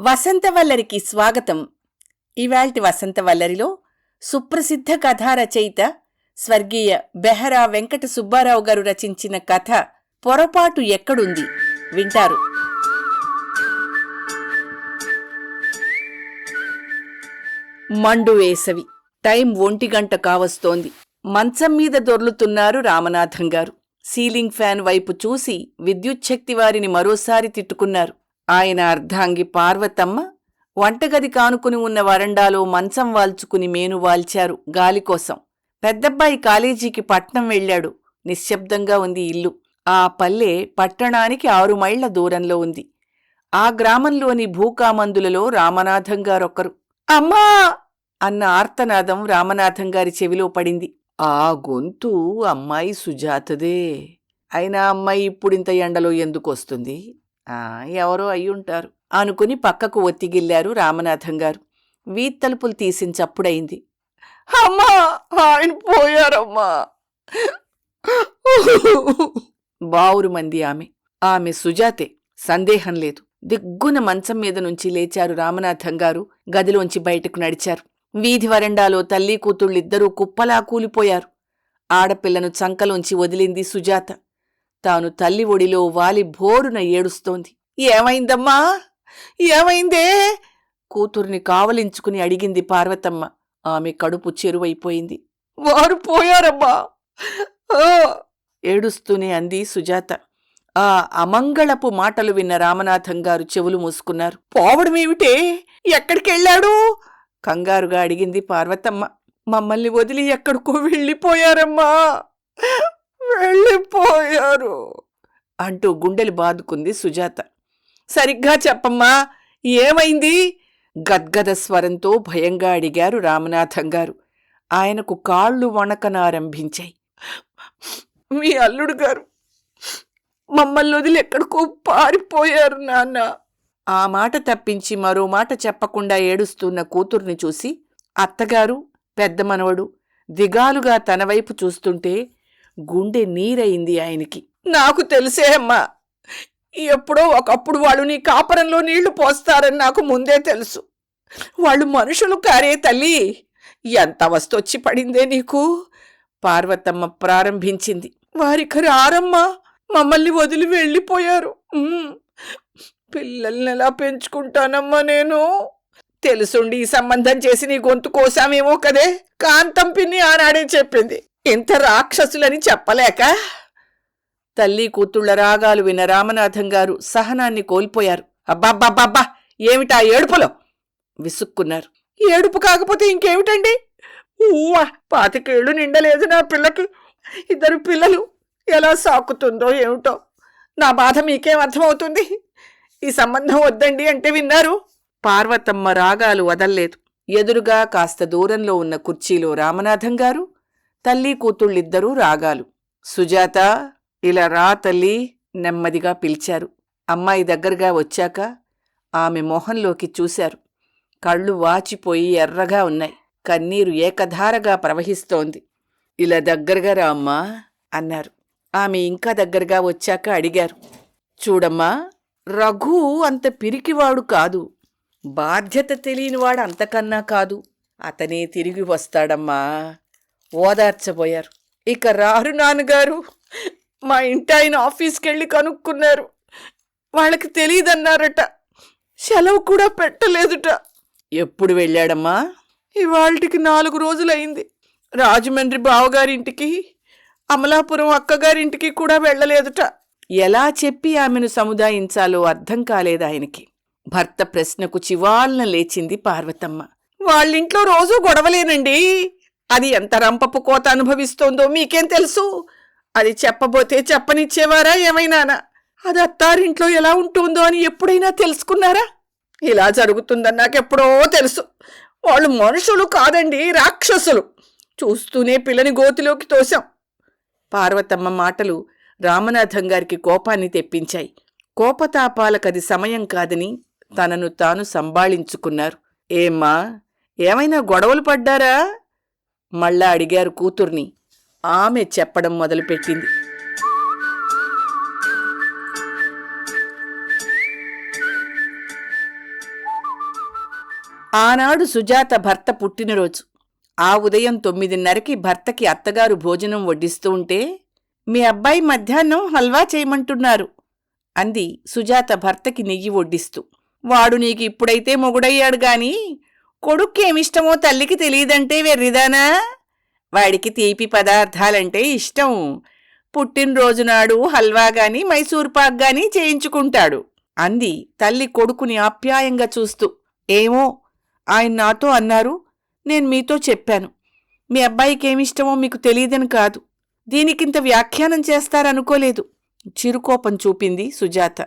వసంతవల్లరికి స్వాగతం. ఇవాల్టి వసంతవల్లరిలో సుప్రసిద్ధ కథా రచయిత స్వర్గీయ బెహరా వెంకట సుబ్బారావు గారు రచించిన కథ పొరపాటు ఎక్కడుంది? వింటారు. మండు వేసవి టైం ఒంటి గంట కావస్తోంది. మంచం మీద దొర్లుతున్నారు రామనాథం గారు. సీలింగ్ ఫ్యాన్ వైపు చూసి విద్యుచ్ఛక్తి వారిని మరోసారి తిట్టుకున్నారు. ఆయన అర్ధాంగి పార్వతమ్మ వంటగది కానుకుని ఉన్న వరండాలో మంచం వాల్చుకుని మేను వాల్చారు గాలి కోసం పెద్దబ్బాయి కాలేజీకి పట్నం వెళ్ళాడు. నిశ్శబ్దంగా ఉంది ఇల్లు. ఆ పల్లె పట్టణానికి ఆరు మైళ్ళ దూరంలో ఉంది. ఆ గ్రామంలోని భూకామందులలో రామనాథం గారొక్కరు. అమ్మా! అన్న ఆర్తనాదం రామనాథం గారి చెవిలో పడింది. ఆ గొంతు అమ్మాయి సుజాతదే. అయినా అమ్మాయి ఇప్పుడింత ఎండలో ఎందుకొస్తుంది? ఎవరో అయ్యుంటారు. అనుకుని పక్కకు ఒత్తిగిల్లారు రామనాథం గారు. వీత్తలుపులు తీసించప్పుడైంది అమ్మా ఆయన పోయారమ్మా. బావురు మంది ఆమె. ఆమె సుజాతే సందేహం లేదు. దిగ్గున మంచం మీద నుంచి లేచారు రామనాథం గారు. గదిలోంచి బయటకు నడిచారు. వీధి వరండాలో తల్లి కూతుళ్ళిద్దరూ కుప్పలా కూలిపోయారు. ఆడపిల్లను చంకలోంచి వదిలింది సుజాత. తాను తల్లి ఒడిలో వాలి భోరున ఏడుస్తోంది. ఏమైందమ్మా? ఏమైందే? కూతుర్ని కావలించుకుని అడిగింది పార్వతమ్మ. ఆమె కడుపు చెరువైపోయింది. వారు పోయారమ్మా. ఏడుస్తూనే అంది సుజాత. ఆ అమంగళపు మాటలు విన్న రామనాథం గారు చెవులు మూసుకున్నారు. పోవడమేమిటే? ఎక్కడికెళ్ళాడు? కంగారుగా అడిగింది పార్వతమ్మ. మమ్మల్ని వదిలి ఎక్కడికో వెళ్ళిపోయారమ్మా. వెళ్ళిపోయారు. అంటూ గుండెలు బాదుకుంది సుజాత. సరిగ్గా చెప్పమ్మా ఏమైంది? గద్గద స్వరంతో భయంగా అడిగారు రామనాథం గారు. ఆయనకు కాళ్ళు వణకనారంభించాయి. మీ అల్లుడు గారు మమ్మల్ని వదిలి ఎక్కడికో పారిపోయారు నాన్న. ఆ మాట తప్పించి మరో మాట చెప్పకుండా ఏడుస్తున్న కూతుర్ని చూసి అత్తగారు పెద్ద మనవడు దిగాలుగా తన వైపు చూస్తుంటే గుండె నీరయింది ఆయనకి. నాకు తెలిసే అమ్మా ఎప్పుడో ఒకప్పుడు వాళ్ళు నీ కాపరంలో నీళ్ళు పోస్తారని నాకు ముందే తెలుసు. వాళ్ళు మనుషులు కారే తల్లి. ఎంత వస్తొచ్చి పడిందే నీకు? పార్వతమ్మ ప్రారంభించింది. వారికి రారమ్మా మమ్మల్ని వదిలి వెళ్ళిపోయారు. పిల్లల్ని ఎలా పెంచుకుంటానమ్మా నేను? తెలుసుండి ఈ సంబంధం చేసి నీ గొంతు కోసామేమో కదే? కాంతం పిన్ని ఆనాడే చెప్పింది. ఇంత రాక్షసులని చెప్పలేక? తల్లి కూతుళ్ళ రాగాలు విన రామనాథం గారు సహనాన్ని కోల్పోయారు. అబ్బాబ్బాబ్బా ఏమిటా ఏడుపులో? విసుక్కున్నారు. ఏడుపు కాకపోతే ఇంకేమిటండి? ఊవా పాతికేళ్ళు నిండలేదు నా పిల్లకి. ఇద్దరు పిల్లలు ఎలా సాకుతుందో ఏమిటో? నా బాధ మీకేం అర్థమవుతుంది? ఈ సంబంధం వద్దండి అంటే విన్నారు? పార్వతమ్మ రాగాలు వదల్లేదు. ఎదురుగా కాస్త దూరంలో ఉన్న కుర్చీలో రామనాథం గారు తల్లి కూతుళ్ళిద్దరూ రాగాలు. సుజాత ఇలా రా తల్లి నెమ్మదిగా పిలిచారు. అమ్మాయి దగ్గరగా వచ్చాక ఆమె మొహంలోకి చూశారు. కళ్ళు వాచిపోయి ఎర్రగా ఉన్నాయి. కన్నీరు ఏకధారగా ప్రవహిస్తోంది. ఇలా దగ్గరగా రా అమ్మా అన్నారు. ఆమె ఇంకా దగ్గరగా వచ్చాక అడిగారు. చూడమ్మా రఘు అంత పిరికివాడు కాదు. బాధ్యత తెలియనివాడు అంతకన్నా కాదు. అతనే తిరిగి వస్తాడమ్మా ఓదార్చబోయారు. ఇక రారు నాన్నగారు మా ఇంటి ఆయన ఆఫీస్కి వెళ్ళి కనుక్కున్నారు. వాళ్ళకి తెలియదన్నారట సెలవు కూడా పెట్టలేదుట. ఎప్పుడు వెళ్ళాడమ్మా? ఇవాళకి నాలుగు రోజులైంది రాజమండ్రి బావగారింటికి అమలాపురం అక్కగారింటికి కూడా వెళ్ళలేదుట. ఎలా చెప్పి ఆమెను సముదాయించాలో అర్థం కాలేదు ఆయనకి. భర్త ప్రశ్నకు చివాల్న లేచింది పార్వతమ్మ. వాళ్ళింట్లో రోజూ గొడవలేనండి. అది ఎంత రంపపు కోత అనుభవిస్తోందో మీకేం తెలుసు? అది చెప్పబోతే చెప్పనిచ్చేవారా ఏమైనానా అది అత్తారింట్లో ఎలా ఉంటుందో అని ఎప్పుడైనా తెలుసుకున్నారా? ఇలా జరుగుతుందని నాకెప్పుడో తెలుసు. వాళ్ళు మనుషులు కాదండి రాక్షసులు. చూస్తూనే పిల్లని గోతిలోకి తోశాం. పార్వతమ్మ మాటలు రామనాథం గారికి కోపాన్ని తెప్పించాయి. కోపతాపాలకది సమయం కాదని తనను తాను సంభాళించుకున్నారు. ఏమ్మా ఏమైనా గొడవలు పడ్డారా? మళ్ళా అడిగారు కూతుర్ని. ఆమె చెప్పడం మొదలుపెట్టింది. ఆనాడు సుజాత భర్త పుట్టినరోజు. ఆ ఉదయం తొమ్మిదిన్నరకి భర్తకి అత్తగారు భోజనం వడ్డిస్తూ ఉంటే మీ అబ్బాయి మధ్యాహ్నం హల్వా చేయమంటున్నారు అంది సుజాత భర్తకి నెయ్యి వడ్డిస్తూ. వాడు నీకు ఇప్పుడైతే మొగుడయ్యాడు గాని కొడుక్కేమిష్టమో తల్లికి తెలియదంటే వెర్రిదానా? వాడికి తీపి పదార్థాలంటే ఇష్టం. పుట్టినరోజు నాడు హల్వా గాని మైసూర్ పాక్ గాని చేయించుకుంటాడు. అంది తల్లి కొడుకుని ఆప్యాయంగా చూస్తూ. ఏమో? ఆయన నాతో అన్నారు. నేను మీతో చెప్పాను. మీ అబ్బాయికి ఏమిష్టమో మీకు తెలియదని కాదు. దీనికింత వ్యాఖ్యానం చేస్తారనుకోలేదు. చిరుకోపం చూపింది సుజాత.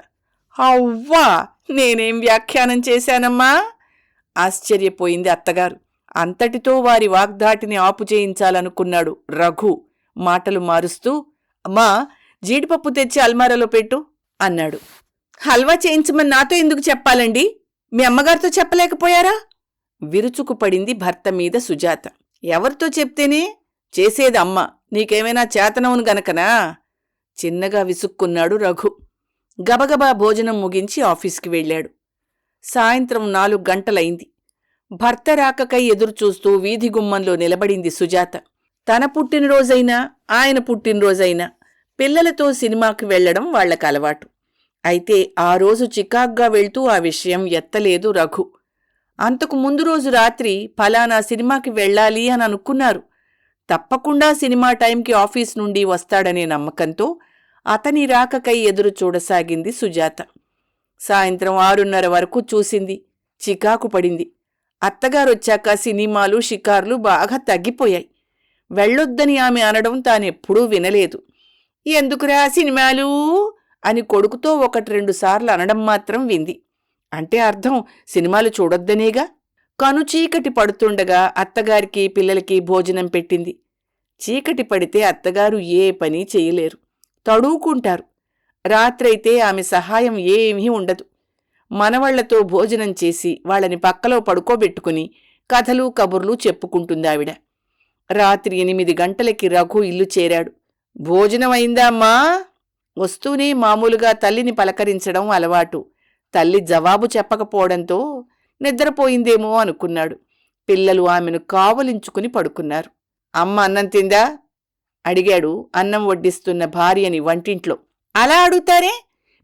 అవ్వా! నేనేం వ్యాఖ్యానం చేశానమ్మా? ఆశ్చర్యపోయింది అత్తగారు. అంతటితో వారి వాగ్దాటిని ఆపు చేయించాలనుకున్నాడు రఘు. మాటలు మారుస్తూ అమ్మా జీడిపప్పు తెచ్చి అల్మారాలో పెట్టు అన్నాడు. హల్వా చేయించమని నాతో ఎందుకు చెప్పాలండి? మీ అమ్మగారితో చెప్పలేకపోయారా? విరుచుకుపడింది భర్త మీద సుజాత. ఎవరితో చెప్తేనే? చేసేది అమ్మ. నీకేమైనా చేతనవును గనకనా? చిన్నగా విసుక్కున్నాడు రఘు. గబగబా భోజనం ముగించి ఆఫీస్కి వెళ్ళాడు. సాయంత్రం నాలుగు గంటలైంది. భర్త రాకకై ఎదురుచూస్తూ వీధి గుమ్మంలో నిలబడింది సుజాత. తన పుట్టినరోజైనా ఆయన పుట్టినరోజైనా పిల్లలతో సినిమాకి వెళ్ళడం వాళ్ళకు అలవాటు అయితే ఆ రోజు చికాగ్గా వెళ్తూ ఆ విషయం ఎత్తలేదు రఘు. అంతకు ముందు రోజు రాత్రి ఫలానా సినిమాకి వెళ్ళాలి అని అనుకున్నారు. తప్పకుండా సినిమా టైంకి ఆఫీస్ నుండి వస్తాడనే నమ్మకంతో అతని రాకకై ఎదురు చూడసాగింది సుజాత. సాయంత్రం ఆరున్నర వరకు చూసింది. చికాకు పడింది. అత్తగారొచ్చాక సినిమాలు షికార్లు బాగా తగ్గిపోయాయి. వెళ్ళొద్దని ఆమె అనడం తానెప్పుడూ వినలేదు. ఎందుకురా సినిమాలు? అని కొడుకుతో ఒకటి రెండు సార్లు అనడం మాత్రం వింది. అంటే అర్థం సినిమాలు చూడొద్దనేగా? కను చీకటి పడుతుండగా అత్తగారికి పిల్లలకి భోజనం పెట్టింది. చీకటి పడితే అత్తగారు ఏ పని చేయలేరు. తడువుకుంటారు. రాత్రైతే ఆమె సహాయం ఏమీ ఉండదు. మనవళ్ళతో భోజనం చేసి వాళ్ళని పక్కలో పడుకోబెట్టుకుని కథలు కబుర్లు చెప్పుకుంటుందావిడ. రాత్రి ఎనిమిది గంటలకి రఘు ఇల్లు చేరాడు. భోజనం అయిందామ్మా వస్తూనే మామూలుగా తల్లిని పలకరించడం అలవాటు. తల్లి జవాబు చెప్పకపోవడంతో నిద్రపోయిందేమో అనుకున్నాడు. పిల్లలు ఆమెను కావలించుకుని పడుకున్నారు. అమ్మ అన్నం తిందా? అడిగాడు అన్నం వడ్డిస్తున్న భార్యని వంటింట్లో. అలా అడుగుతారే?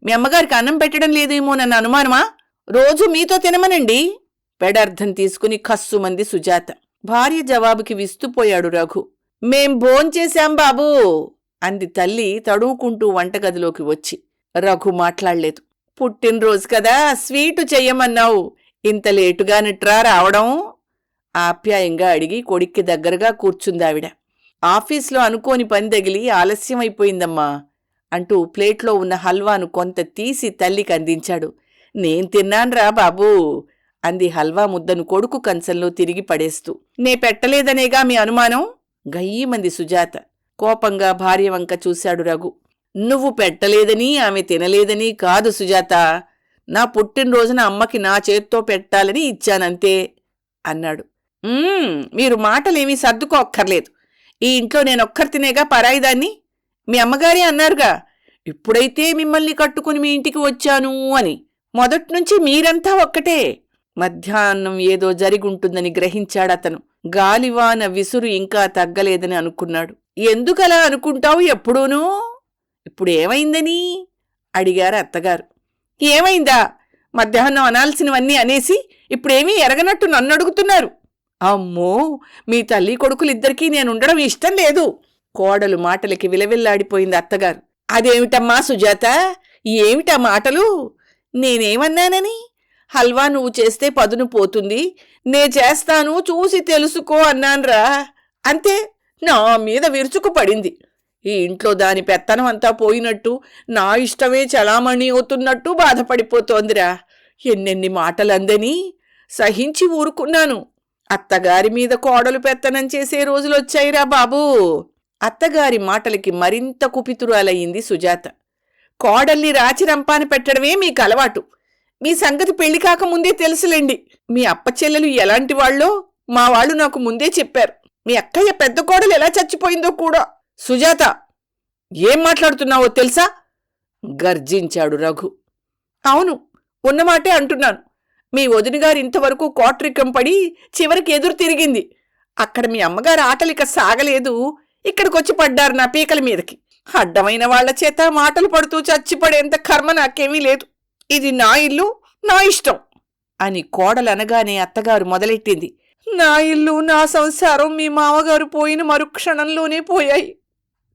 మీ అమ్మగారికి అన్నం పెట్టడం లేదేమో నన్ను అనుమానమా? రోజు మీతో తినమనండి. పెడర్థం తీసుకుని కస్సుమంది సుజాత. భార్య జవాబుకి విస్తుపోయాడు రఘు. మేం భోంచేశాం బాబూ! అంది తల్లి తడువుకుంటూ వంటగదిలోకి వచ్చి. రఘు మాట్లాడలేదు. పుట్టినరోజు కదా స్వీటు చెయ్యమన్నావు. ఇంత లేటుగా నిట్రా రావడం? ఆప్యాయంగా అడిగి కొడుక్కి దగ్గరగా కూర్చుందావిడ. ఆఫీస్లో అనుకోని పని తగిలి ఆలస్యమైపోయిందమ్మా. అంటూ ప్లేట్లో ఉన్న హల్వాను కొంత తీసి తల్లికి అందించాడు. నేను తిన్నాన్రా బాబూ అంది హల్వా ముద్దను కొడుకు కంచంలో తిరిగి పడేస్తూ. నే పెట్టలేదనేగా మీ అనుమానం? గయ్యమంది సుజాత. కోపంగా భార్య వంక చూశాడు రఘు. నువ్వు పెట్టలేదని ఆమె తినలేదని కాదు సుజాత. నా పుట్టినరోజున అమ్మకి నా చేత్తో పెట్టాలని ఇచ్చానంతే అన్నాడు. మీరు మాటలేమీ సర్దుకోక్కర్లేదు. ఈ ఇంట్లో నేనొక్కరు తినేగా పరాయిదాన్ని? మీ అమ్మగారే అన్నారుగా. ఇప్పుడైతే మిమ్మల్ని కట్టుకుని మీ ఇంటికి వచ్చాను అని. మొదట్నుంచి మీరంతా ఒక్కటే. మధ్యాహ్నం ఏదో జరిగుంటుందని గ్రహించాడతను. గాలివాన విసురు ఇంకా తగ్గలేదని అనుకున్నాడు. ఎందుకలా అనుకుంటావు ఎప్పుడూనూ? ఇప్పుడేమైందని? అడిగారు అత్తగారు. ఏమైందా? మధ్యాహ్నం అనాల్సినవన్నీ అనేసి ఇప్పుడేమీ ఎరగనట్టు నన్ను అడుగుతున్నారు అమ్మో! మీ తల్లి కొడుకులిద్దరికీ నేనుండడం ఇష్టం లేదు. కోడలు మాటలకి విలవిల్లాడిపోయింది అత్తగారు. అదేమిటమ్మా సుజాత? ఏమిటా మాటలు? నేనేమన్నానని? హల్వా నువ్వు చేస్తే పదును పోతుంది. నే చేస్తాను చూసి తెలుసుకో అన్నాన్రా. అంతే నా మీద విరుచుకు పడింది. ఈ ఇంట్లో దాని పెత్తనం అంతా పోయినట్టు నా ఇష్టమే చలామణి అవుతున్నట్టు బాధపడిపోతోందిరా. ఎన్నెన్ని మాటలందని సహించి ఊరుకున్నాను. అత్తగారి మీద కోడలు పెత్తనం చేసే రోజులొచ్చాయిరా బాబూ. అత్తగారి మాటలకి మరింత కుపితురాలయ్యింది సుజాత. కోడల్ని రాచిరంపాన పెట్టడమే మీకు అలవాటు మీ సంగతి పెళ్ళి కాకముందే తెలుసులేండి. మీ అప్పచెల్లెలు ఎలాంటి వాళ్ళో మా వాళ్ళు నాకు ముందే చెప్పారు. మీ అక్కయ్య పెద్ద కోడలు ఎలా చచ్చిపోయిందో కూడా. సుజాత ఏం మాట్లాడుతున్నావో తెలుసా? గర్జించాడు రఘు. అవును ఉన్నమాటే అంటున్నాను. మీ వదినగారు ఇంతవరకు కోట్రికం పడి చివరికి ఎదురు తిరిగింది. అక్కడ మీ అమ్మగారు ఆటలిక సాగలేదు. ఇక్కడికి వచ్చి పడ్డారు నా పీకల మీదకి. అడ్డమైన వాళ్ళ చేత మాటలు పడుతూ చచ్చిపడేంత కర్మ నాకేమీ లేదు. ఇది నా ఇల్లు నా ఇష్టం అని కోడలనగానే అత్తగారు మొదలెట్టింది. నా ఇల్లు నా సంసారం మీ మామగారు పోయిన మరుక్షణంలోనే పోయాయి.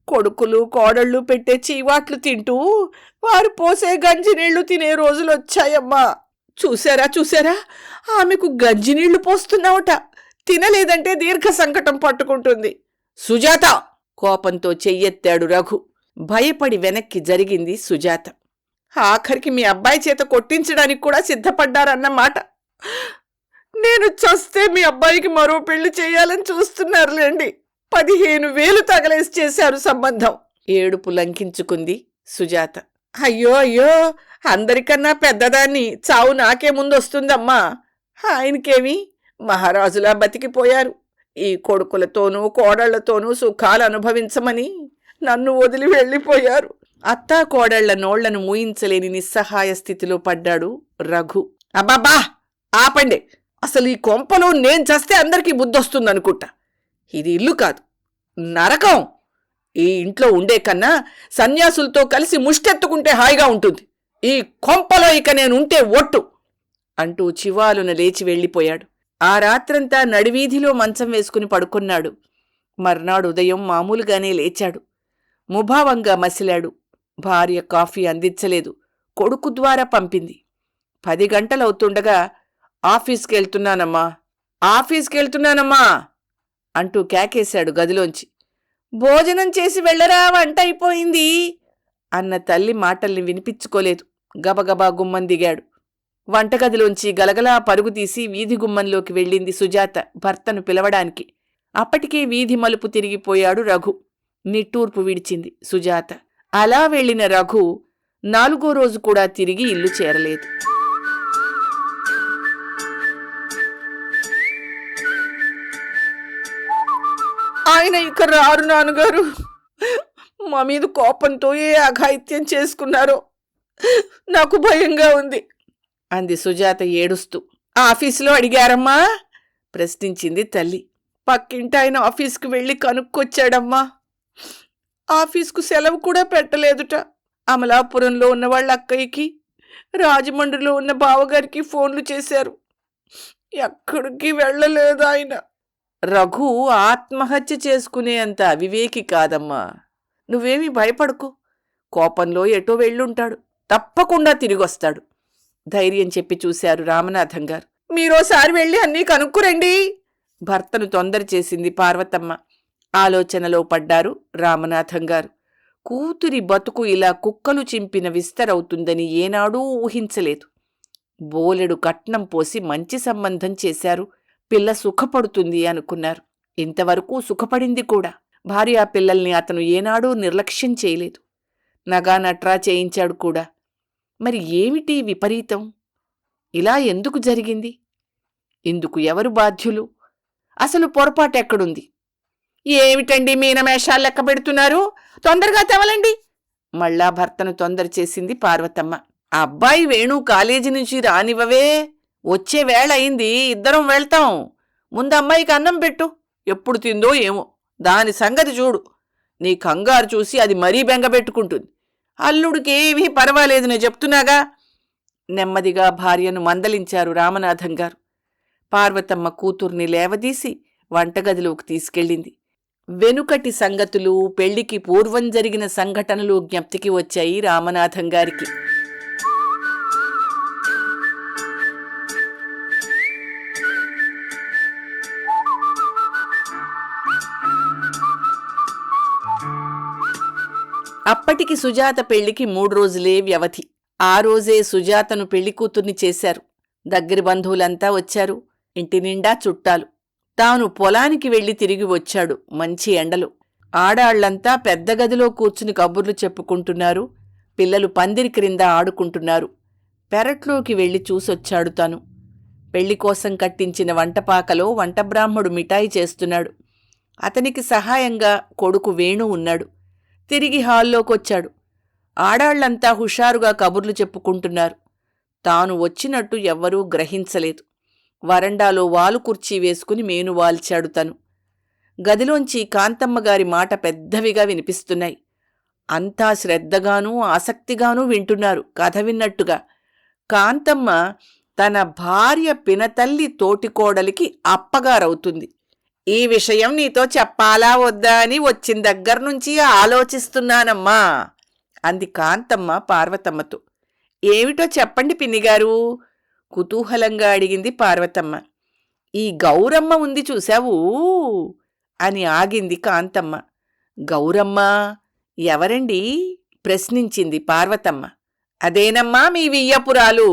కొడుకులు కోడళ్ళు పెట్టే చీవాట్లు తింటూ వారు పోసే గంజి నీళ్ళు తినే రోజులు వచ్చాయమ్మా. చూసారా చూసారా ఆమెకు గంజినీళ్ళు పోస్తున్నావుట. తినలేదంటే దీర్ఘ సంకటం పట్టుకుంటుంది. సుజాత కోపంతో చెయ్యెత్తాడు రఘు. భయపడి వెనక్కి జరిగింది సుజాత. ఆఖరికి మీ అబ్బాయి చేత కొట్టించడానికి కూడా సిద్ధపడ్డారన్నమాట నేను చస్తే మీ అబ్బాయికి మరో పెళ్ళి చేయాలని చూస్తున్నారులేండి. పదిహేను వేలు తగలేసి చేశారు సంబంధం. ఏడుపు లంకించుకుంది సుజాత. అయ్యో అయ్యో అందరికన్నా పెద్దదాన్ని చావు నాకే ముందొస్తుందమ్మా. ఆయనకేమి? మహారాజులా బతికిపోయారు. ఈ కొడుకులతోనూ కోడళ్ళతోనూ సుఖాలు అనుభవించమని నన్ను వదిలి వెళ్ళిపోయారు. అత్తా కోడళ్ళ నోళ్ళను మూయించలేని నిస్సహాయ స్థితిలో పడ్డాడు రఘు. అబ్బాబా ఆపండి. అసలు ఈ కొంపలో నేను చస్తే అందరికీ బుద్ధొస్తుందనుకుంటా. ఇది ఇల్లు కాదు నరకం. ఈ ఇంట్లో ఉండే కన్నా సన్యాసులతో కలిసి ముష్టెత్తుకుంటే హాయిగా ఉంటుంది. ఈ కొంపలో ఇక నేను ఉంటే ఒట్టు అంటూ చివాలున లేచి వెళ్ళిపోయాడు. ఆ రాత్రంతా నడివీధిలో మంచం వేసుకుని పడుకున్నాడు. మర్నాడు ఉదయం మామూలుగానే లేచాడు. ముభావంగా మసిలాడు. భార్య కాఫీ అందించలేదు. కొడుకు ద్వారా పంపింది. పది గంటలవుతుండగా ఆఫీస్కెళ్తున్నానమ్మా. ఆఫీస్కెళ్తున్నానమ్మా అంటూ కేకేశాడు గదిలోంచి. భోజనం చేసి వెళ్ళరా వంట అయిపోయింది అన్న తల్లి మాటల్ని వినిపించుకోలేదు. గబగబా గుమ్మం దిగాడు. వంటగదిలోంచి గలగలా పరుగు తీసి వీధి గుమ్మంలోకి వెళ్ళింది సుజాత భర్తను పిలవడానికి. అప్పటికే వీధి మలుపు తిరిగిపోయాడు రఘు. నిట్టూర్పు విడిచింది సుజాత. అలా వెళ్ళిన రఘు నాలుగో రోజు కూడా తిరిగి ఇల్లు చేరలేదు. ఆయన ఇక రారు నాన్నగారు. మా మీద కోపంతో ఏ అఘాయిత్యం చేసుకున్నారో. నాకు భయంగా ఉంది. అంది సుజాత ఏడుస్తూ. ఆఫీసులో అడిగారమ్మా? ప్రశ్నించింది తల్లి. పక్కింటి ఆయన ఆఫీస్కి వెళ్ళి కనుక్కొచ్చాడమ్మా. ఆఫీస్కు సెలవు కూడా పెట్టలేదుట. అమలాపురంలో ఉన్న వాళ్ళ అక్కయ్యకి రాజమండ్రిలో ఉన్న బావగారికి ఫోన్లు చేశారు. ఎక్కడికి వెళ్ళలేదు ఆయన. రఘు ఆత్మహత్య చేసుకునేంత అవివేకి కాదమ్మా. నువ్వేమీ భయపడకు. కోపంలో ఎటో వెళ్ళుంటాడు. తప్పకుండా తిరిగొస్తాడు. ధైర్యం చెప్పి చూశారు రామనాథం గారు. మీరోసారి వెళ్ళి అన్నీ కనుక్కురండి. భర్తను తొందర చేసింది పార్వతమ్మ. ఆలోచనలో పడ్డారు రామనాథం గారు. కూతురి బతుకు ఇలా కుక్కలు చింపిన విస్తరవుతుందని ఏనాడూ ఊహించలేదు. బోలెడు కట్నం పోసి మంచి సంబంధం చేశారు. పిల్ల సుఖపడుతుంది అనుకున్నారు. ఇంతవరకు సుఖపడింది కూడా. భార్యా పిల్లల్ని అతను ఏనాడూ నిర్లక్ష్యం చేయలేదు. నగా నట్రా చేయించాడు కూడా. మరి ఏమిటి విపరీతం? ఇలా ఎందుకు జరిగింది? ఇందుకు ఎవరు బాధ్యులు? అసలు పొరపాటు ఎక్కడుంది? ఏమిటండి మీనమేషాలు లెక్క పెడుతున్నారు? తొందరగా తెవలండి! మళ్ళా భర్తను తొందర చేసింది పార్వతమ్మ. ఆ అబ్బాయి వేణు కాలేజీ నుంచి రానివ్వవే. వచ్చే వేళ అయింది ఇద్దరం వెళ్తాం. ముందు అమ్మాయికి అన్నం పెట్టు. ఎప్పుడు తిందో ఏమో. దాని సంగతి చూడు. నీ కంగారు చూసి అది మరీ బెంగ పెట్టుకుంటుంది. అల్లుడికి ఏమీ పర్వాలేదు నేను చెప్తున్నాగా? నెమ్మదిగా భార్యను మందలించారు రామనాథం గారు. పార్వతమ్మ కూతుర్ని లేవదీసి వంటగదిలోకి తీసుకెళ్ళింది. వెనుకటి సంగతులు పెళ్ళికి పూర్వం జరిగిన సంఘటనలు జ్ఞప్తికి వచ్చాయి రామనాథం గారికి. అప్పటికి సుజాత పెళ్ళికి మూడు రోజులే వ్యవధి. ఆ రోజే సుజాతను పెళ్ళి కూతుర్ని చేశారు. దగ్గరి బంధువులంతా వచ్చారు. ఇంటి నిండా చుట్టాలు. తాను పొలానికి వెళ్ళి తిరిగి వచ్చాడు. మంచి ఎండలు. ఆడాళ్ళంతా పెద్ద గదిలో కూర్చుని కబుర్లు చెప్పుకుంటున్నారు. పిల్లలు పందిరి క్రింద ఆడుకుంటున్నారు. పెరట్లోకి వెళ్ళి చూసొచ్చాడు తను. పెళ్ళి కోసం కట్టించిన వంటపాకలో వంటబ్రాహ్మడు మిఠాయి చేస్తున్నాడు. అతనికి సహాయంగా కొడుకు వేణు ఉన్నాడు. తిరిగి హాల్లోకొచ్చాడు. ఆడాళ్ళంతా హుషారుగా కబుర్లు చెప్పుకుంటున్నారు. తాను వచ్చినట్టు ఎవ్వరూ గ్రహించలేదు. వరండాలో వాలు కుర్చీ వేసుకుని మేను వాల్చాడు తను. గదిలోంచి కాంతమ్మగారి మాట పెద్దవిగా వినిపిస్తున్నాయి. అంతా శ్రద్ధగానూ ఆసక్తిగానూ వింటున్నారు కథ విన్నట్టుగా. కాంతమ్మ తన భార్య పినతల్లి తోటికోడలికి అప్పగారవుతుంది. ఈ విషయం నీతో చెప్పాలా వద్దా అని వచ్చిన దగ్గర నుంచి ఆలోచిస్తున్నానమ్మా అంది కాంతమ్మ పార్వతమ్మతో. ఏమిటో చెప్పండి పిన్నిగారు కుతూహలంగా అడిగింది పార్వతమ్మ. ఈ గౌరమ్మ ఉంది చూశావు అని ఆగింది కాంతమ్మ. గౌరమ్మ ఎవరండి? ప్రశ్నించింది పార్వతమ్మ. అదేనమ్మా మీ వియ్యపురాలు?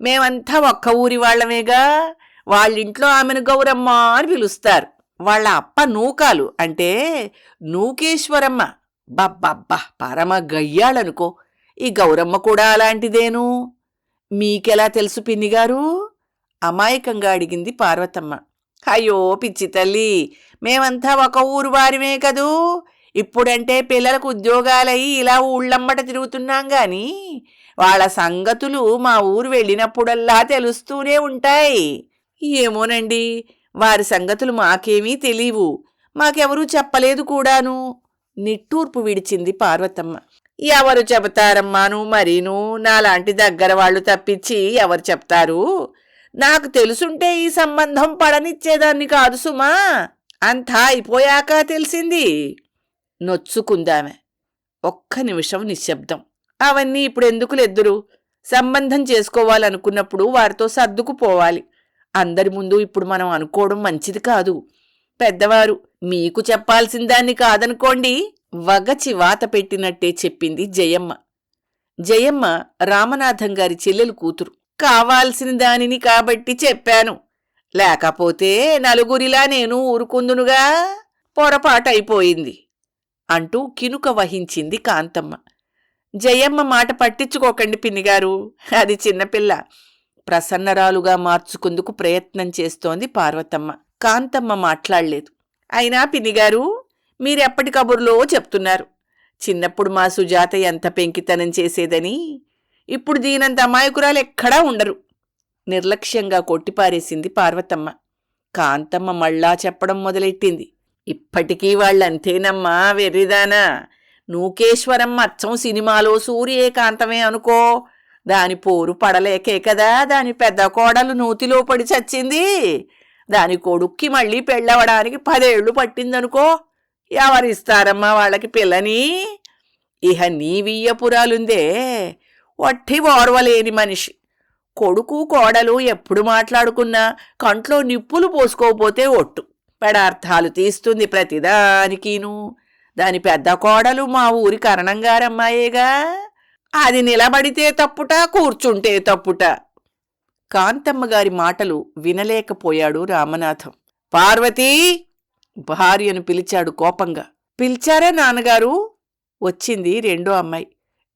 మేమంతా ఒక్క ఊరి వాళ్ళమేగా? వాళ్ళింట్లో ఆమెను గౌరమ్మ అని పిలుస్తారు. వాళ్ళ అప్ప నూకాలు అంటే నూకేశ్వరమ్మ. బబ్బబ్బా పరమ గయ్యాళనుకో. ఈ గౌరమ్మ కూడా అలాంటిదేను? మీకెలా తెలుసు పిన్నిగారు? అమాయకంగా అడిగింది పార్వతమ్మ. అయ్యో పిచ్చి తల్లి మేమంతా ఒక ఊరు వారిమే కదూ? ఇప్పుడంటే పిల్లలకు ఉద్యోగాలయ్యి ఇలా ఊళ్ళమ్మట తిరుగుతున్నాం గాని వాళ్ళ సంగతులు మా ఊరు వెళ్ళినప్పుడల్లా తెలుస్తూనే ఉంటాయి. ఏమోనండి వారి సంగతులు మాకేమీ తెలియవు మాకెవరూ చెప్పలేదు కూడాను. నిట్టూర్పు విడిచింది పార్వతమ్మ. ఎవరు చెబుతారమ్మాను మరీను నాలాంటి దగ్గర వాళ్ళు తప్పించి ఎవరు చెప్తారు? నాకు తెలుసుంటే ఈ సంబంధం పడనిచ్చేదాన్ని కాదు సుమా. అంతా అయిపోయాక తెలిసింది. నొచ్చుకుందామె. ఒక్క నిమిషం నిశ్శబ్దం. అవన్నీ ఇప్పుడెందుకు లెద్దురు సంబంధం చేసుకోవాలనుకున్నప్పుడు వారితో సర్దుకుపోవాలి. అందరి ముందు ఇప్పుడు మనం అనుకోవడం మంచిది కాదు. పెద్దవారు మీకు చెప్పాల్సిన దాన్ని కాదనుకోండి వగచి వాత పెట్టినట్టే చెప్పింది జయమ్మ. జయమ్మ రామనాథం గారి చెల్లెలు కూతురు. కావాల్సిన దానిని కాబట్టి చెప్పాను. లేకపోతే నలుగురిలా నేను ఊరుకుందునుగా పొరపాటైపోయింది అంటూ కినుక వహించింది కాంతమ్మ. జయమ్మ మాట పట్టించుకోకండి పిన్నిగారు అది చిన్నపిల్ల. ప్రసన్నరాలుగా మార్చుకుందుకు ప్రయత్నం చేస్తోంది పార్వతమ్మ. కాంతమ్మ మాట్లాడలేదు. అయినా పినిగారు మీరెప్పటి కబుర్లో చెప్తున్నారు? చిన్నప్పుడు మా సుజాత ఎంత పెంకితనం చేసేదని ఇప్పుడు దీనంత అమాయకురాలు ఎక్కడా ఉండరు. నిర్లక్ష్యంగా కొట్టిపారేసింది పార్వతమ్మ. కాంతమ్మ మళ్ళా చెప్పడం మొదలెట్టింది. ఇప్పటికీ వాళ్ళంతేనమ్మా వెర్రిదానా. నూకేశ్వరం అచ్చం సినిమాలో సూర్యకాంతమే అనుకో దాని పోరు పడలేకే కదా దాని పెద్ద కోడలు నూతిలో పడి చచ్చింది. దాని కొడుక్కి మళ్ళీ పెళ్ళవడానికి పదేళ్ళు పట్టిందనుకో ఎవరిస్తారమ్మా వాళ్ళకి పిల్లని? ఇహ నీ వియ్యపురాలుందే వట్టి ఓర్వలేని మనిషి. కొడుకు కోడలు ఎప్పుడు మాట్లాడుకున్నా కంట్లో నిప్పులు పోసుకోపోతే ఒట్టు. పెడార్థాలు తీస్తుంది ప్రతిదానికీను. దాని పెద్ద కోడలు మా ఊరి కరణంగారమ్మాయేగా. అది నిలబడితే తప్పుట కూర్చుంటే తప్పుట. కాంతమ్మ గారి మాటలు వినలేకపోయాడు రామనాథం. పార్వతీ! భార్యను పిలిచాడు కోపంగా. పిలిచారా నాన్నగారు? వచ్చింది రెండో అమ్మాయి.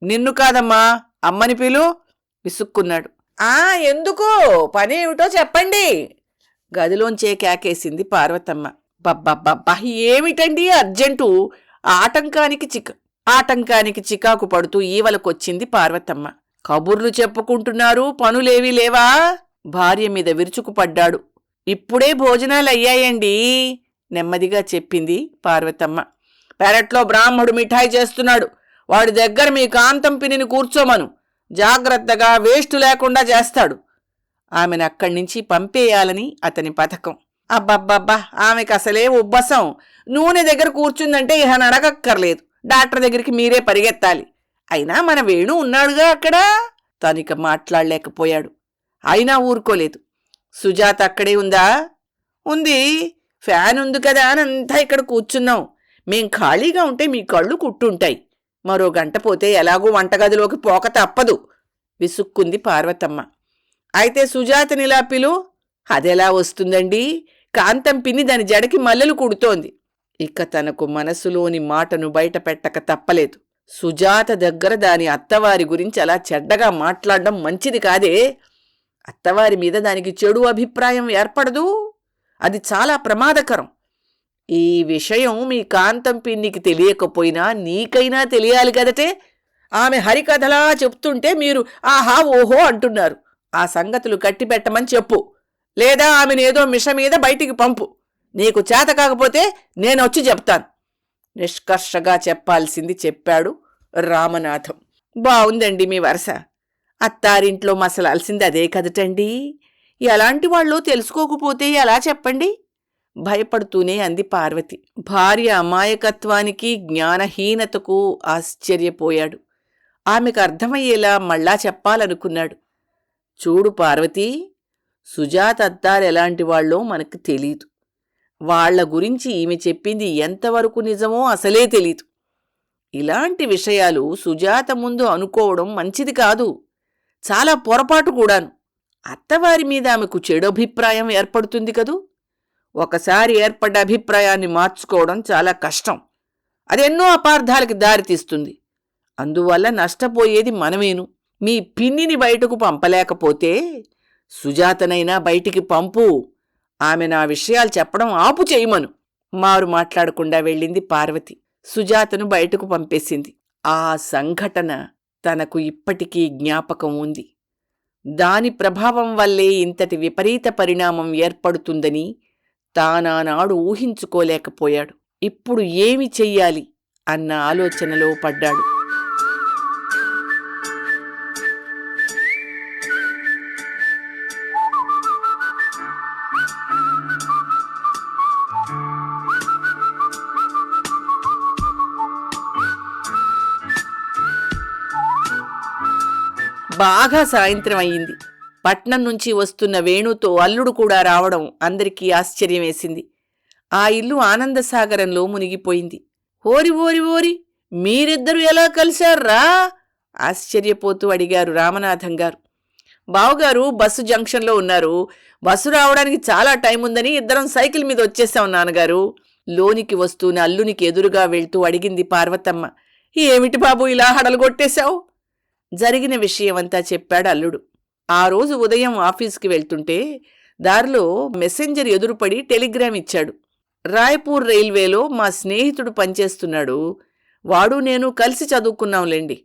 నిన్ను కాదమ్మా అమ్మని పిలు విసుక్కున్నాడు. ఆ ఎందుకు? పని ఏమిటో చెప్పండి. గదిలోంచే కేకేసింది పార్వతమ్మ. బబ్బబ్బబ్బా ఏమిటండి అర్జెంటు? ఆటంకానికి చిక్ ఆటంకానికి చికాకు పడుతూ ఈవలకొచ్చింది పార్వతమ్మ. కబుర్లు చెప్పుకుంటున్నారు పనులేవీ లేవా? భార్య మీద విరుచుకుపడ్డాడు. ఇప్పుడే భోజనాలయ్యాయండి నెమ్మదిగా చెప్పింది పార్వతమ్మ. పెరట్లో బ్రాహ్మడు మిఠాయి చేస్తున్నాడు. వాడి దగ్గర మీ కాంతం పినిని కూర్చోమను. జాగ్రత్తగా వేస్ట్ లేకుండా చేస్తాడు. ఆమెను అక్కడి నుంచి పంపేయాలని అతని పథకం. అబ్బబ్బబ్బా ఆమెకు అసలే ఉబ్బసం. నూనె దగ్గర కూర్చుందంటే ఇహ నడగక్కర్లేదు. డాక్టర్ దగ్గరికి మీరే పరిగెత్తాలి. అయినా మన వేణు ఉన్నాడుగా అక్కడ? తనిక మాట్లాడలేకపోయాడు. అయినా ఊరుకోలేదు. సుజాత అక్కడే ఉందా? ఉంది. ఫ్యాన్ ఉంది కదా అని అంతా ఇక్కడ కూర్చున్నాం. మేం ఖాళీగా ఉంటే మీ కళ్ళు కుట్టుంటాయి. మరో గంట పోతే ఎలాగో వంటగదిలోకి పోక తప్పదు. విసుక్కుంది పార్వతమ్మ. అయితే సుజాతనిలా పిలు. అదెలా వస్తుందండి? కాంతం పిన్ని దాని జడకి మల్లెలు కుడుతోంది. ఇక తనకు మనసులోని మాటను బయట పెట్టక తప్పలేదు. సుజాత దగ్గర దాని అత్తవారి గురించి అలా చెడ్డగా మాట్లాడడం మంచిది కాదే. అత్తవారి మీద దానికి చెడు అభిప్రాయం ఏర్పడదు. అది చాలా ప్రమాదకరం. ఈ విషయం మీ కాంతం పిన్నికి తెలియకపోయినా నీకైనా తెలియాలి కదటే. ఆమె హరికథలా చెప్తుంటే మీరు ఆహా ఓహో అంటున్నారు. ఆ సంగతులు కట్టిపెట్టమని చెప్పు. లేదా ఆమెనేదో మిష మీద బయటికి పంపు. నీకు చేత కాకపోతే నేను వచ్చి చెప్తాను. నిష్కర్షగా చెప్పాల్సింది చెప్పాడు రామనాథం. బావుందండి మీ వరస. అత్తారింట్లో మసలాల్సింది అదే కదటండి. ఎలాంటి వాళ్ళు తెలుసుకోకపోతే ఎలా చెప్పండి? భయపడుతూనే అంది పార్వతి. భార్య అమాయకత్వానికి జ్ఞానహీనతకు ఆశ్చర్యపోయాడు. ఆమెకు అర్థమయ్యేలా మళ్ళా చెప్పాలనుకున్నాడు. చూడు పార్వతీ సుజాత అత్తారు ఎలాంటి వాళ్ళో మనకు తెలీదు. వాళ్ళ గురించి ఈమె చెప్పింది ఎంతవరకు నిజమో అసలే తెలీదు. ఇలాంటి విషయాలు సుజాత ముందు అనుకోవడం మంచిది కాదు. చాలా పొరపాటు కూడాను. అత్తవారి మీద ఆమెకు చెడు అభిప్రాయం ఏర్పడుతుంది కదూ? ఒకసారి ఏర్పడ్డ అభిప్రాయాన్ని మార్చుకోవడం చాలా కష్టం. అది ఎన్నో అపార్థాలకి దారితీస్తుంది అందువల్ల నష్టపోయేది మనమేను. మీ పిన్నిని బయటకు పంపలేకపోతే సుజాతనైనా బయటికి పంపు. ఆమె నా విషయాలు చెప్పడం ఆపు చేయమను. మారు మాట్లాడకుండా వెళ్ళింది పార్వతి. సుజాతను బయటకు పంపేసింది. ఆ సంఘటన తనకు ఇప్పటికీ జ్ఞాపకం ఉంది. దాని ప్రభావం వల్లే ఇంతటి విపరీత పరిణామం ఏర్పడుతుందని తానానాడు ఊహించుకోలేకపోయాడు. ఇప్పుడు ఏమి చెయ్యాలి? అన్న ఆలోచనలో పడ్డాడు. బాగా సాయంత్రం అయింది పట్నం నుంచి వస్తున్న వేణుతో అల్లుడు కూడా రావడం అందరికీ ఆశ్చర్యం వేసింది ఆ ఇల్లు ఆనందసాగరంలో మునిగిపోయింది. ఓరి ఓరి ఓరి మీరిద్దరూ ఎలా కలిశారా? ఆశ్చర్యపోతూ అడిగారు రామనాథం గారు. బావగారు బస్సు జంక్షన్లో ఉన్నారు. బస్సు రావడానికి చాలా టైం ఉందని ఇద్దరం సైకిల్ మీద వచ్చేసాం నాన్నగారు. లోనికి వస్తూనే అల్లునికి ఎదురుగా వెళ్తూ అడిగింది పార్వతమ్మ. ఏమిటి బాబు ఇలా హడలు కొట్టేశావు జరిగిన విషయమంతా చెప్పాడు అల్లుడు. ఆ రోజు ఉదయం ఆఫీస్కి వెళ్తుంటే దారిలో మెసెంజర్ ఎదురుపడి టెలిగ్రామ్ ఇచ్చాడు. రాయ్పూర్ రైల్వేలో మా స్నేహితుడు పనిచేస్తున్నాడు. వాడు నేను కలిసి చదువుకున్నాంలేండి.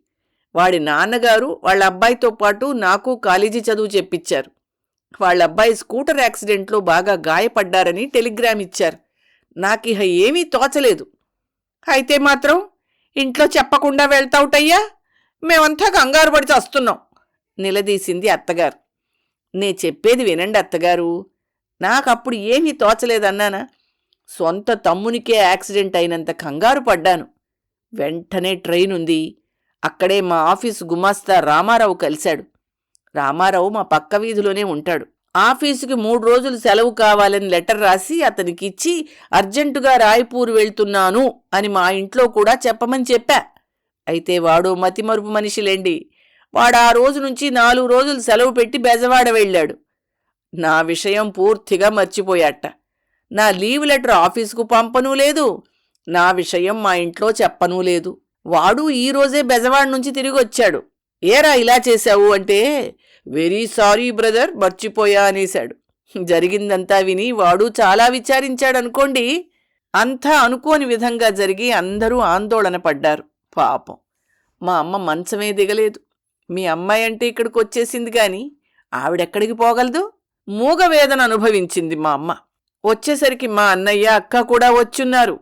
వాడి నాన్నగారు వాళ్ళ అబ్బాయితో పాటు నాకు కాలేజీ చదువు చెప్పించారు. వాళ్ళ అబ్బాయి స్కూటర్ యాక్సిడెంట్లో బాగా గాయపడ్డారని టెలిగ్రామ్ ఇచ్చారు. నాకిహ ఏమీ తోచలేదు. అయితే మాత్రం ఇంట్లో చెప్పకుండా వెళ్తావుటయ్యా? మేమంతా కంగారు పడి చస్తున్నాం. నిలదీసింది అత్తగారు. నే చెప్పేది వినండి అత్తగారు. నాకప్పుడు ఏమీ తోచలేదన్నానా? సొంత తమ్మునికే యాక్సిడెంట్ అయినంత కంగారు పడ్డాను. వెంటనే ట్రైన్ ఉంది. అక్కడే మా ఆఫీసు గుమాస్తా రామారావు కలిశాడు. రామారావు మా పక్క వీధిలోనే ఉంటాడు. ఆఫీసుకి మూడు రోజులు సెలవు కావాలని లెటర్ రాసి అతనికి ఇచ్చి అర్జెంటుగా రాయ్పూర్ వెళ్తున్నాను అని మా ఇంట్లో కూడా చెప్పమని చెప్పా. అయితే వాడు మతిమరుపు మనిషిలేండి. వాడు ఆ రోజు నుంచి నాలుగు రోజులు సెలవు పెట్టి బెజవాడ వెళ్ళాడు. నా విషయం పూర్తిగా మర్చిపోయాట. నా లీవ్ లెటర్ ఆఫీసుకు పంపనూ లేదు. నా విషయం మా ఇంట్లో చెప్పనూ లేదు. వాడు ఈ రోజే బెజవాడ నుంచి తిరిగి వచ్చాడు ఏరా ఇలా చేశావు అంటే వెరీ సారీ బ్రదర్ మర్చిపోయా అనేశాడు. జరిగిందంతా విని వాడు చాలా విచారించాడనుకోండి అంతా అనుకోని విధంగా జరిగి అందరూ ఆందోళన పడ్డారు. పాపం. మా అమ్మ మంచమే దిగలేదు. మీ అమ్మాయి అంటే ఇక్కడికి వచ్చేసింది కానీ ఆవిడెక్కడికి పోగలదు? మూగ వేదన అనుభవించింది మా అమ్మ. వచ్చేసరికి మా అన్నయ్య అక్క కూడా వచ్చున్నారు.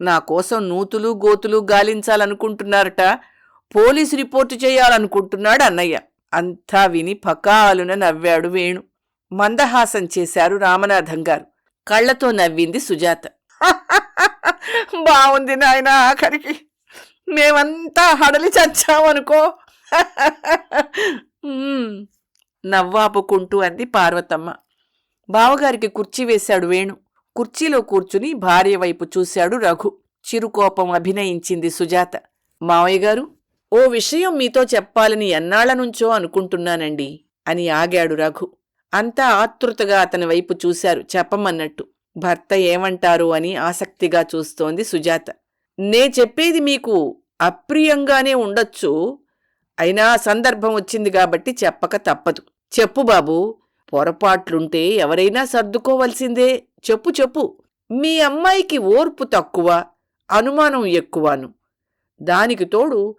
నా కోసం నూతులు గోతులు గాలించాలనుకుంటున్నారట. పోలీసు రిపోర్టు చేయాలనుకుంటున్నాడు అన్నయ్య. అంతా విని పకాలున నవ్వాడు వేణు. మందహాసం చేశారు రామనాథం గారు. కళ్ళతో నవ్వింది సుజాత. బాగుంది నాయన ఆఖరికి. మేమంతా హడలి చచ్చామనుకో నవ్వాపుకుంటూ అంది పార్వతమ్మ. బావగారికి కుర్చీ వేశాడు వేణు. కుర్చీలో కూర్చుని భార్య వైపు చూశాడు రఘు. చిరుకోపం అభినయించింది సుజాత. మావయ్య గారు ఓ విషయం మీతో చెప్పాలని ఎన్నాళ్ళ నుంచో అనుకుంటున్నానండి అని ఆగాడు రఘు. అంతా ఆతృతగా అతని వైపు చూశారు చెప్పమన్నట్టు. భర్త ఏమంటారు అని ఆసక్తిగా చూస్తోంది సుజాత. నే చెప్పేది మీకు అప్రియంగానే ఉండొచ్చు. అయినా సందర్భం వచ్చింది కాబట్టి చెప్పక తప్పదు. చెప్పు బాబు పొరపాట్లుంటే ఎవరైనా సర్దుకోవలసిందే. చెప్పు చెప్పు. మీ అమ్మాయికి ఓర్పు తక్కువ అనుమానం ఎక్కువను. దానికి తోడు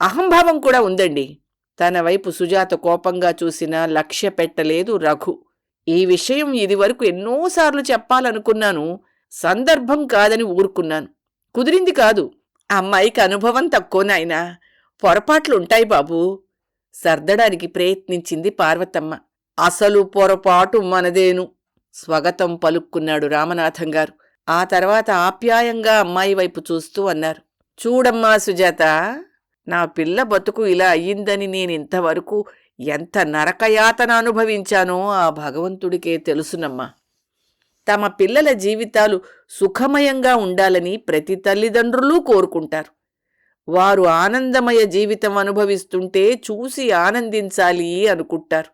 అహంభావం కూడా ఉందండి. తన వైపు సుజాత కోపంగా చూసినా లక్ష్య పెట్టలేదు రఘు. ఈ విషయం ఇదివరకు ఎన్నోసార్లు చెప్పాలనుకున్నాను. సందర్భం కాదని ఊరుకున్నాను. కుదిరింది కాదు. అమ్మాయికి అనుభవం తక్కువ నాయనా. పొరపాట్లుంటాయి బాబూ. సర్దడానికి ప్రయత్నించింది పార్వతమ్మ. అసలు పొరపాటు మనదేను. స్వగతం పలుక్కున్నాడు రామనాథం గారు ఆ తర్వాత ఆప్యాయంగా అమ్మాయి వైపు చూస్తూ అన్నారు. చూడమ్మా సుజాత నా పిల్ల బతుకు ఇలా అయ్యిందని నేనింతవరకు ఎంత నరకయాతన అనుభవించానో ఆ భగవంతుడికే తెలుసునమ్మా. తమ పిల్లల జీవితాలు సుఖమయంగా ఉండాలని ప్రతి తల్లిదండ్రులు కోరుకుంటారు. వారు ఆనందమయ జీవితం అనుభవిస్తుంటే చూసి ఆనందించాలి అనుకుంటారు.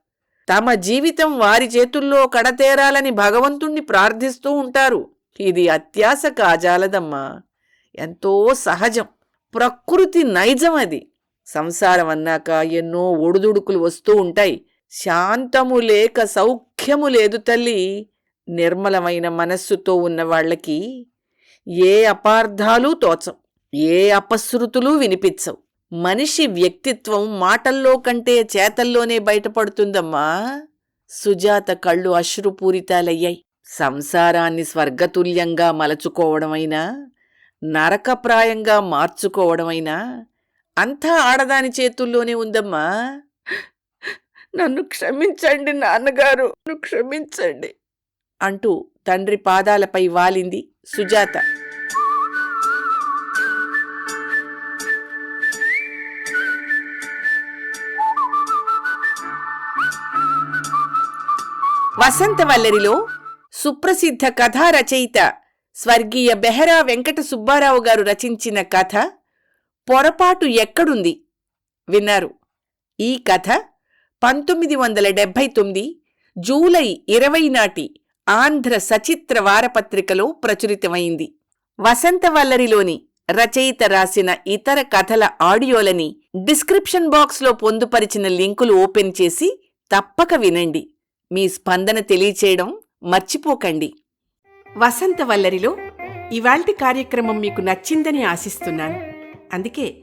తమ జీవితం వారి చేతుల్లో కడతేరాలని భగవంతుణ్ణి ప్రార్థిస్తూ ఉంటారు. ఇది అత్యాశ కాజాలదమ్మా. ఎంతో సహజం. ప్రకృతి నైజం అది. సంసారం అన్నాక ఎన్నో ఒడుదుడుకులు వస్తూ ఉంటాయి. శాంతము లేక సౌఖ్యము లేదు తల్లి. నిర్మలమైన మనస్సుతో ఉన్న వాళ్ళకి ఏ అపార్థాలు తోచం ఏ అపశృతులు వినిపించవు. మనిషి వ్యక్తిత్వం మాటల్లో కంటే చేతల్లోనే బయటపడుతుందమ్మా. సుజాత కళ్ళు అశ్రుపూరితాలయ్యాయి. సంసారాన్ని స్వర్గతుల్యంగా మలచుకోవడమైనా నరకప్రాయంగా మార్చుకోవడమైనా అంతా ఆడదాని చేతుల్లోనే ఉందమ్మా. నన్ను క్షమించండి నాన్నగారు నన్ను క్షమించండి. అంటూ తండ్రి పాదాలపై వాలింది సుజాత. వసంతవల్లరిలో సుప్రసిద్ధ కథా రచయిత స్వర్గీయ బెహరా వెంకట సుబ్బారావు గారు రచించిన కథ పొరపాటు ఎక్కడుంది? విన్నారు. ఈ కథ పంతొమ్మిది వందల డెబ్భై తొమ్మిది జూలై ఇరవై నాటి ఆంధ్ర సచిత్ర వారపత్రికలో ప్రచురితమైంది. వసంతవల్లరిలోని రచయిత రాసిన ఇతర కథల ఆడియోలని డిస్క్రిప్షన్ బాక్స్లో పొందుపరిచిన లింకులు ఓపెన్ చేసి తప్పక వినండి. మీ స్పందన తెలియచేయడం మర్చిపోకండి. వసంతవల్లరిలో ఇవాల్టి కార్యక్రమం మీకు నచ్చిందని ఆశిస్తున్నాను. అందుకే